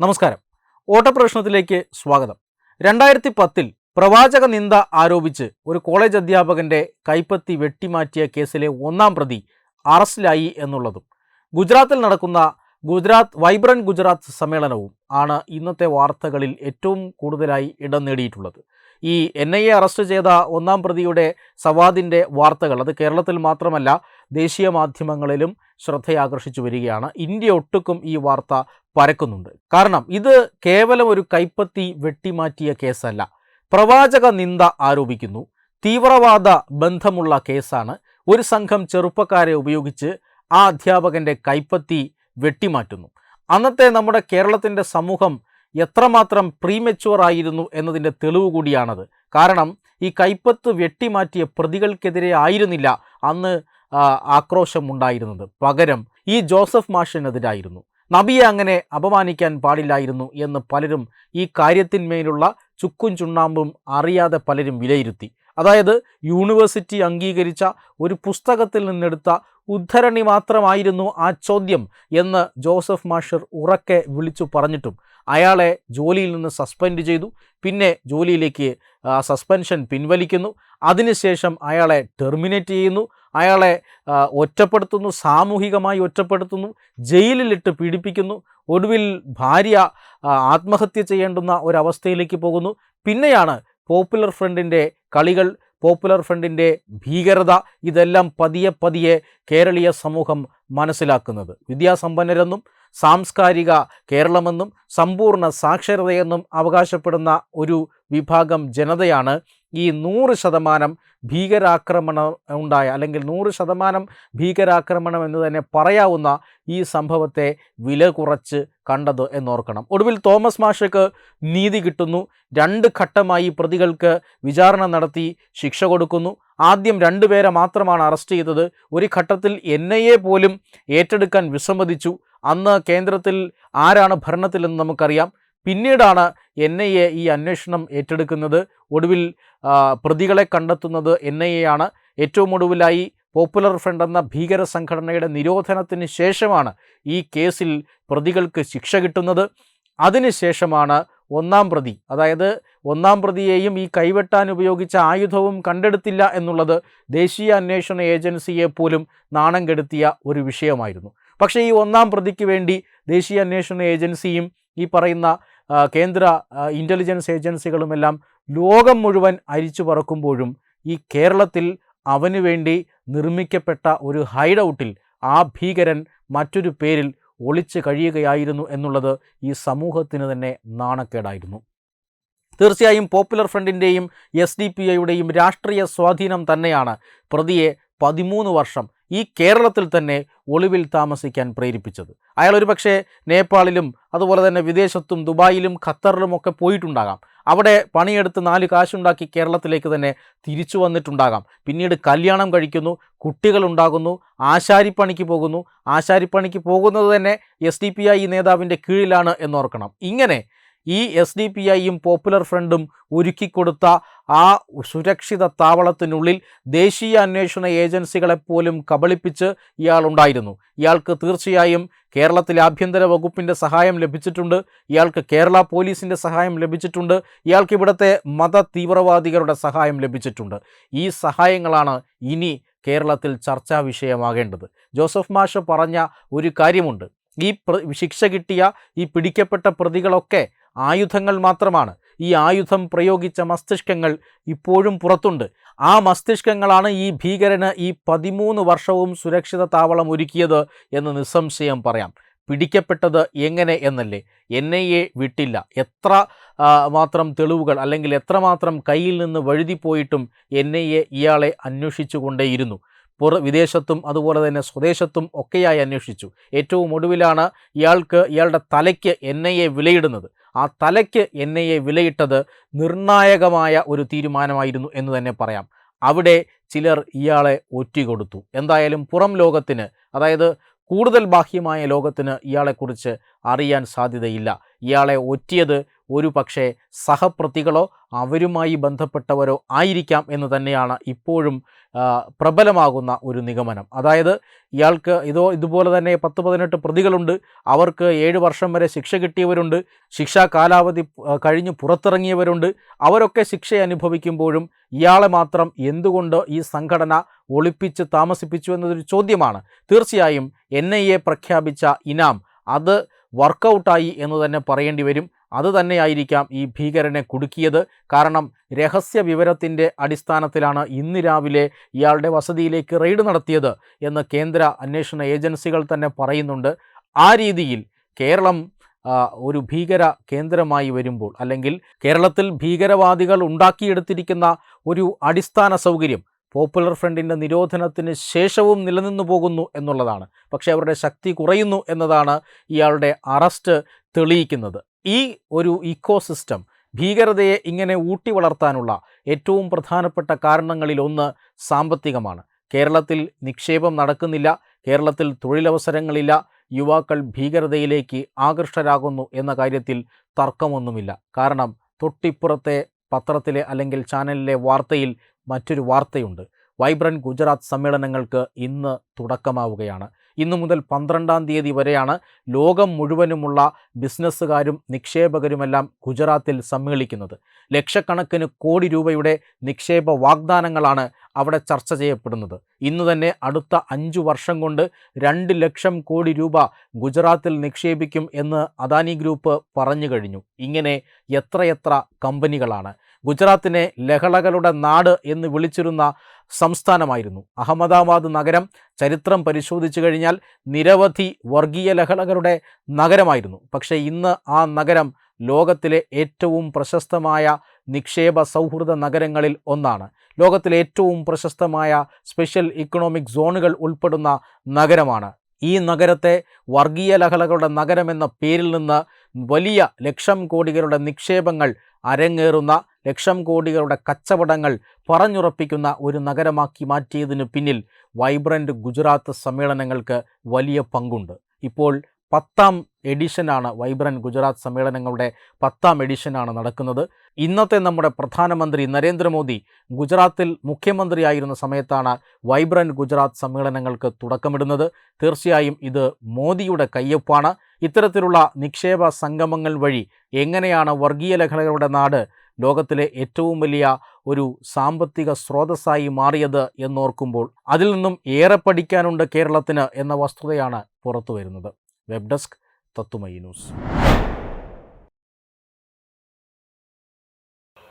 നമസ്കാരം. ഓട്ടപ്രശ്നത്തിലേക്ക് സ്വാഗതം. രണ്ടായിരത്തി പത്തിൽ പ്രവാചക നിന്ദ ആരോപിച്ച് ഒരു കോളേജ് അധ്യാപകന്റെ കൈപ്പത്തി വെട്ടിമാറ്റിയ കേസിലെ ഒന്നാം പ്രതി അറസ്റ്റിലായി എന്നുള്ളതും ഗുജറാത്തിൽ നടക്കുന്ന ഗുജറാത്ത് വൈബ്രന്റ് ഗുജറാത്ത് സമ്മേളനവും ആണ് ഇന്നത്തെ വാർത്തകളിൽ ഏറ്റവും കൂടുതലായി ഇടം നേടിയിട്ടുള്ളത്. ഈ എൻ ഐ എ അറസ്റ്റ് ചെയ്ത ഒന്നാം പ്രതിയുടെ സവാദിന്റെ വാർത്തകൾ അത് കേരളത്തിൽ മാത്രമല്ല ദേശീയ മാധ്യമങ്ങളിലും ശ്രദ്ധയാകർഷിച്ചു വരികയാണ്. ഇന്ത്യ ഒട്ടുക്കും ഈ വാർത്ത പരക്കുന്നുണ്ട്. കാരണം ഇത് കേവലം ഒരു കൈപ്പത്തി വെട്ടിമാറ്റിയ കേസല്ല. പ്രവാചക നിന്ദ ആരോപിക്കുന്നു. തീവ്രവാദ ബന്ധമുള്ള കേസാണ്. ഒരു സംഘം ചെറുപ്പക്കാരെ ഉപയോഗിച്ച് ആ അധ്യാപകന്റെ കൈപ്പത്തി വെട്ടിമാറ്റുന്നു. അന്നത്തെ നമ്മുടെ കേരളത്തിന്റെ സമൂഹം എത്രമാത്രം പ്രീമെച്ചുവർ ആയിരുന്നു എന്നതിന്റെ തെളിവ് കൂടിയാണത്. കാരണം ഈ കൈപ്പത്ത് വെട്ടിമാറ്റിയ പ്രതികൾക്കെതിരെ ആയിരുന്നില്ല. അന്ന് ആക്രോശമുണ്ടായിരുന്നത്. പകരം ഈ ജോസഫ് മാഷിനെതിരായിരുന്നു. നബിയെ അങ്ങനെ അപമാനിക്കാൻ പാടില്ലായിരുന്നു എന്ന് പലരും ഈ കാര്യത്തിന്മേലുള്ള ചുക്കും ചുണ്ണാമ്പും അറിയാതെ പലരും വിലയിരുത്തി. അതായത് യൂണിവേഴ്സിറ്റി അംഗീകരിച്ച ഒരു പുസ്തകത്തിൽ നിന്നെടുത്ത ഉദ്ധരണി മാത്രമായിരുന്നു ആ ചോദ്യം എന്ന് ജോസഫ് മാഷർ ഉറക്കെ വിളിച്ചു പറഞ്ഞിട്ടും. അയാളെ ജോലിയിൽ നിന്ന് സസ്പെൻഡ് ചെയ്തു. പിന്നെ ജോലിയിലേക്ക് സസ്പെൻഷൻ പിൻവലിക്കുന്നു. അതിനുശേഷം അയാളെ ടെർമിനേറ്റ് ചെയ്യുന്നു. അയാളെ ഒറ്റപ്പെടുത്തുന്നു സാമൂഹികമായി ഒറ്റപ്പെടുത്തുന്നു ജയിലിലിട്ട് പീഡിപ്പിക്കുന്നു ഒടുവിൽ ഭാര്യ ആത്മഹത്യ ചെയ്യേണ്ടുന്ന ഒരവസ്ഥയിലേക്ക് പോകുന്നു. പിന്നെയാണ് പോപ്പുലർ ഫ്രണ്ടിന്റെ കളികൾ പോപ്പുലർ ഫ്രണ്ടിന്റെ ഭീകരത ഇതെല്ലാം പതിയെ പതിയെ കേരളീയ സമൂഹം മനസ്സിലാക്കുന്നത്. വിദ്യാസമ്പന്നരെന്നും സാംസ്കാരിക കേരളമെന്നും സമ്പൂർണ സാക്ഷരതയെന്നും അവകാശപ്പെടുന്ന ഒരു വിഭാഗം ജനതയാണ് ഈ നൂറ് ശതമാനം ഭീകരാക്രമണം ഉണ്ടായ അല്ലെങ്കിൽ നൂറ് ശതമാനം ഭീകരാക്രമണം എന്ന് തന്നെ പറയാവുന്ന ഈ സംഭവത്തെ വില കുറച്ച് കണ്ടത് എന്നോർക്കണം. ഒടുവിൽ തോമസ് മാഷയ്ക്ക് നീതി കിട്ടുന്നു. രണ്ട് ഘട്ടമായി പ്രതികൾക്ക് വിചാരണ നടത്തി ശിക്ഷ കൊടുക്കുന്നു. ആദ്യം രണ്ടുപേരെ മാത്രമാണ് അറസ്റ്റ് ചെയ്തത്. ഒരു ഘട്ടത്തിൽ എൻ പോലും ഏറ്റെടുക്കാൻ വിസമ്മതിച്ചു. അന്ന് കേന്ദ്രത്തിൽ ആരാണ് ഭരണത്തിലെന്ന് നമുക്കറിയാം. പിന്നീടാണ് എൻ ഐ എ ഈ അന്വേഷണം ഏറ്റെടുക്കുന്നത്. ഒടുവിൽ പ്രതികളെ കണ്ടെത്തുന്നത് എൻ ഐ എ ആണ് ഏറ്റവും ഒടുവിലായി പോപ്പുലർ ഫ്രണ്ട് എന്ന ഭീകര സംഘടനയുടെ നിരോധനത്തിന് ശേഷമാണ് ഈ കേസിൽ പ്രതികൾക്ക് ശിക്ഷ കിട്ടുന്നത്. അതിനുശേഷമാണ് ഒന്നാം പ്രതി. അതായത് ഒന്നാം പ്രതിയെയും ഈ കൈവെട്ടാൻ ഉപയോഗിച്ച ആയുധവും കണ്ടെടുത്തില്ല എന്നുള്ളത് ദേശീയ അന്വേഷണ ഏജൻസിയെ പോലും നാണം കെടുത്തിയ ഒരു വിഷയമായിരുന്നു. പക്ഷേ ഈ ഒന്നാം പ്രതിക്ക് വേണ്ടി ദേശീയ അന്വേഷണ ഏജൻസിയും ഈ പറയുന്ന കേന്ദ്ര ഇന്റലിജൻസ് ഏജൻസികളുമെല്ലാം ലോകം മുഴുവൻ അരിച്ചു പറക്കുമ്പോഴും ഈ കേരളത്തിൽ അവന് വേണ്ടി നിർമ്മിക്കപ്പെട്ട ഒരു ഹൈഡ് ഔട്ടിൽ ആ ഭീകരൻ മറ്റൊരു പേരിൽ ഒളിച്ചു കഴിയുകയായിരുന്നു എന്നുള്ളത് ഈ സമൂഹത്തിന് തന്നെ നാണക്കേടായിരുന്നു. തീർച്ചയായും പോപ്പുലർ ഫ്രണ്ടിന്റെയും എസ് ഡി പി ഐയുടെയും രാഷ്ട്രീയ സ്വാധീനം തന്നെയാണ് പ്രതിയെ പതിമൂന്ന് വർഷം ഈ കേരളത്തിൽ തന്നെ ഒളിവിൽ താമസിക്കാൻ പ്രേരിപ്പിച്ചത്. അയാൾ ഒരു പക്ഷേ നേപ്പാളിലും അതുപോലെ തന്നെ വിദേശത്തും ദുബായിലും ഖത്തറിലും ഒക്കെ പോയിട്ടുണ്ടാകാം. അവിടെ പണിയെടുത്ത് നാല് കാശുണ്ടാക്കി കേരളത്തിലേക്ക് തന്നെ തിരിച്ചു വന്നിട്ടുണ്ടാകാം. പിന്നീട് കല്യാണം കഴിക്കുന്നു കുട്ടികളുണ്ടാകുന്നു ആശാരിപ്പണിക്ക് പോകുന്നു. ആശാരിപ്പണിക്ക് പോകുന്നത് തന്നെ എസ് ഡി പി ഐ നേതാവിന്റെ കീഴിലാണ് എന്നോർക്കണം. ഇങ്ങനെ ഈ എസ് ഡി പി ഐയും പോപ്പുലർ ഫ്രണ്ടും ഒരുക്കിക്കൊടുത്ത ആ സുരക്ഷിത താവളത്തിനുള്ളിൽ ദേശീയ അന്വേഷണ ഏജൻസികളെപ്പോലും കബളിപ്പിച്ച് ഇയാളുണ്ടായിരുന്നു. ഇയാൾക്ക് തീർച്ചയായും കേരളത്തിലെ ആഭ്യന്തര വകുപ്പിന്റെ സഹായം ലഭിച്ചിട്ടുണ്ട്. ഇയാൾക്ക് കേരള പോലീസിന്റെ സഹായം ലഭിച്ചിട്ടുണ്ട്. ഇയാൾക്ക് ഇവിടുത്തെ മത തീവ്രവാദികളുടെ സഹായം ലഭിച്ചിട്ടുണ്ട്. ഈ സഹായങ്ങളാണ് ഇനി കേരളത്തിൽ ചർച്ചാ വിഷയമാകേണ്ടത്. ജോസഫ് മാഷ് പറഞ്ഞ ഒരു കാര്യമുണ്ട്. ഈ ശിക്ഷ കിട്ടിയ ഈ പിടിക്കപ്പെട്ട പ്രതികളൊക്കെ ആയുധങ്ങൾ മാത്രമാണ്. ഈ ആയുധം പ്രയോഗിച്ച മസ്തിഷ്കങ്ങൾ ഇപ്പോഴും പുറത്തുണ്ട്. ആ മസ്തിഷ്കങ്ങളാണ് ഈ ഭീകരന് ഈ പതിമൂന്ന് വർഷവും സുരക്ഷിത താവളം ഒരുക്കിയത് എന്ന് നിസ്സംശയം പറയാം. പിടിക്കപ്പെട്ടത് എങ്ങനെ എന്നല്ലേ? എൻ ഐ എ വിട്ടില്ല. എത്ര മാത്രം തെളിവുകൾ അല്ലെങ്കിൽ എത്രമാത്രം കയ്യിൽ നിന്ന് വഴുതിപ്പോയിട്ടും എൻ ഐ എ ഇയാളെ അന്വേഷിച്ചുകൊണ്ടേയിരുന്നു പുറ വിദേശത്തും അതുപോലെ തന്നെ സ്വദേശത്തും ഒക്കെയായി അന്വേഷിച്ചു. ഏറ്റവും ഒടുവിലാണ് ഇയാൾക്ക് ഇയാളുടെ തലയ്ക്ക് എൻ ഐ എ വിലയിടുന്നത്. ആ തലയ്ക്ക് എൻ ഐ എ വിലയിട്ടത് നിർണായകമായ ഒരു തീരുമാനമായിരുന്നു എന്ന് തന്നെ പറയാം. അവിടെ ചിലർ ഇയാളെ ഒറ്റിക്കൊടുത്തു എന്തായാലും പുറം ലോകത്തിന് അതായത് കൂടുതൽ ബാഹ്യമായ ലോകത്തിന് ഇയാളെക്കുറിച്ച് അറിയാൻ സാധ്യതയില്ല. ഇയാളെ ഒറ്റിയത് ഒരു പക്ഷേ സഹപ്രതികളോ അവരുമായി ബന്ധപ്പെട്ടവരോ ആയിരിക്കാം എന്ന് തന്നെയാണ് ഇപ്പോഴും പ്രബലമാകുന്ന ഒരു നിഗമനം. അതായത് ഇയാൾക്ക് ഇതോ ഇതുപോലെ തന്നെ പത്ത് പതിനെട്ട് പ്രതികളുണ്ട്. അവർക്ക് ഏഴ് വർഷം വരെ ശിക്ഷ കിട്ടിയവരുണ്ട്. ശിക്ഷാ കാലാവധി കഴിഞ്ഞ് പുറത്തിറങ്ങിയവരുണ്ട്. അവരൊക്കെ ശിക്ഷ അനുഭവിക്കുമ്പോഴും ഇയാളെ മാത്രം എന്തുകൊണ്ട് ഈ സംഘടന ഒളിപ്പിച്ച് താമസിപ്പിച്ചു എന്നതൊരു ചോദ്യമാണ്. തീർച്ചയായും എൻ ഐ എ പ്രഖ്യാപിച്ച ഇനാം അത് വർക്കൗട്ടായി എന്ന് തന്നെ പറയേണ്ടി വരും. അത് തന്നെയായിരിക്കാം ഈ ഭീകരനെ കുടുക്കിയത്. കാരണം രഹസ്യ വിവരത്തിന്റെ അടിസ്ഥാനത്തിലാണ് ഇന്ന് രാവിലെ ഇയാളുടെ വസതിയിലേക്ക് റെയ്ഡ് നടത്തിയത് എന്ന് കേന്ദ്ര അന്വേഷണ ഏജൻസികൾ തന്നെ പറയുന്നുണ്ട്. ആ രീതിയിൽ കേരളം ഒരു ഭീകര കേന്ദ്രമായി വരുമ്പോൾ അല്ലെങ്കിൽ കേരളത്തിൽ ഭീകരവാദികൾ ഉണ്ടാക്കിയെടുത്തിരിക്കുന്ന ഒരു അടിസ്ഥാന സൗകര്യം പോപ്പുലർ ഫ്രണ്ടിന്റെ നിരോധനത്തിന് ശേഷവും നിലനിന്നു പോകുന്നു എന്നുള്ളതാണ്. പക്ഷേ അവരുടെ ശക്തി കുറയുന്നു എന്നതാണ് ഇയാളുടെ അറസ്റ്റ് തെളിയിക്കുന്നത്. ഈ ഒരു ഇക്കോസിസ്റ്റം ഭീകരതയെ ഇങ്ങനെ ഊട്ടി വളർത്താനുള്ള ഏറ്റവും പ്രധാനപ്പെട്ട കാരണങ്ങളിൽ ഒന്ന് സാമ്പത്തികമാണ്. കേരളത്തിൽ നിക്ഷേപം നടക്കുന്നില്ല കേരളത്തിൽ തൊഴിലവസരങ്ങളില്ല യുവാക്കൾ ഭീകരതയിലേക്ക് ആകൃഷ്ടരാകുന്നു എന്ന കാര്യത്തിൽ തർക്കമൊന്നുമില്ല. കാരണം തൊട്ടിപ്പുറത്തെ പത്രത്തിലെ അല്ലെങ്കിൽ ചാനലിലെ വാർത്തയിൽ മറ്റൊരു വാർത്തയുണ്ട്. വൈബ്രന്റ് ഗുജറാത്ത് സമ്മേളനങ്ങൾക്ക് ഇന്ന് തുടക്കമാവുകയാണ്. ഇന്നു മുതൽ പന്ത്രണ്ടാം തീയതി വരെയാണ് ലോകം മുഴുവനുമുള്ള ബിസിനസ്സുകാരും നിക്ഷേപകരുമെല്ലാം ഗുജറാത്തിൽ സമ്മേളിക്കുന്നത്. ലക്ഷക്കണക്കിന് കോടി രൂപയുടെ നിക്ഷേപ വാഗ്ദാനങ്ങളാണ് അവിടെ ചർച്ച ചെയ്യപ്പെടുന്നത്. ഇന്ന് തന്നെ അടുത്ത അഞ്ചു വർഷം കൊണ്ട് രണ്ട് ലക്ഷം കോടി രൂപ ഗുജറാത്തിൽ നിക്ഷേപിക്കും എന്ന് അദാനി ഗ്രൂപ്പ് പറഞ്ഞു കഴിഞ്ഞു. ഇങ്ങനെ എത്രയെത്ര കമ്പനികളാണ്. ഗുജറാത്തിനെ ലഹളകളുടെ നാട് എന്ന് വിളിച്ചിരുന്ന സംസ്ഥാനമായിരുന്നു. അഹമ്മദാബാദ് നഗരം ചരിത്രം പരിശോധിച്ചു കഴിഞ്ഞാൽ നിരവധി വർഗീയ ലഹളകളുടെ നഗരമായിരുന്നു. പക്ഷേ ഇന്ന് ആ നഗരം ലോകത്തിലെ ഏറ്റവും പ്രശസ്തമായ നിക്ഷേപ സൗഹൃദ നഗരങ്ങളിൽ ഒന്നാണ്. ലോകത്തിലെ ഏറ്റവും പ്രശസ്തമായ സ്പെഷ്യൽ ഇക്കണോമിക് സോണുകൾ ഉൾപ്പെടുന്ന നഗരമാണ്. ഈ നഗരത്തെ വർഗീയ ലഹളകളുടെ എന്ന പേരിൽ നിന്ന് വലിയ ലക്ഷം കോടികളുടെ നിക്ഷേപങ്ങൾ അരങ്ങേറുന്ന ലക്ഷം കോടികളുടെ കച്ചവടങ്ങൾ പറഞ്ഞുറപ്പിക്കുന്ന ഒരു നഗരമാക്കി മാറ്റിയതിനു പിന്നിൽ വൈബ്രന്റ് ഗുജറാത്ത് സമ്മേളനങ്ങൾക്ക് വലിയ പങ്കുണ്ട്. ഇപ്പോൾ പത്താം എഡിഷനാണ് വൈബ്രന്റ് ഗുജറാത്ത് സമ്മേളനങ്ങളുടെ പത്താം എഡിഷനാണ് നടക്കുന്നത്. ഇന്നത്തെ നമ്മുടെ പ്രധാനമന്ത്രി നരേന്ദ്രമോദി ഗുജറാത്തിൽ മുഖ്യമന്ത്രിയായിരുന്ന സമയത്താണ് വൈബ്രന്റ് ഗുജറാത്ത് സമ്മേളനങ്ങൾക്ക് തുടക്കമിടുന്നത്. തീർച്ചയായും ഇത് മോദിയുടെ കയ്യൊപ്പാണ്. ഇത്തരത്തിലുള്ള നിക്ഷേപ സംഗമങ്ങൾ വഴി എങ്ങനെയാണ് വർഗീയ ലഹളകളുടെ നാട് ലോകത്തിലെ ഏറ്റവും വലിയ ഒരു സാമ്പത്തിക സ്രോതസ്സായി മാറിയത് എന്നോർക്കുമ്പോൾ അതിൽ നിന്നും ഏറെ പഠിക്കാനുണ്ട് കേരളത്തിന് എന്ന വസ്തുതയാണ് പുറത്തു വരുന്നത്. വെബ് ഡെസ്ക് തത്തുമൈ ന്യൂസ്.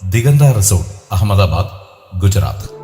ദിഗന്ത റിസോർട്ട് അഹമ്മദാബാദ് ഗുജറാത്ത്.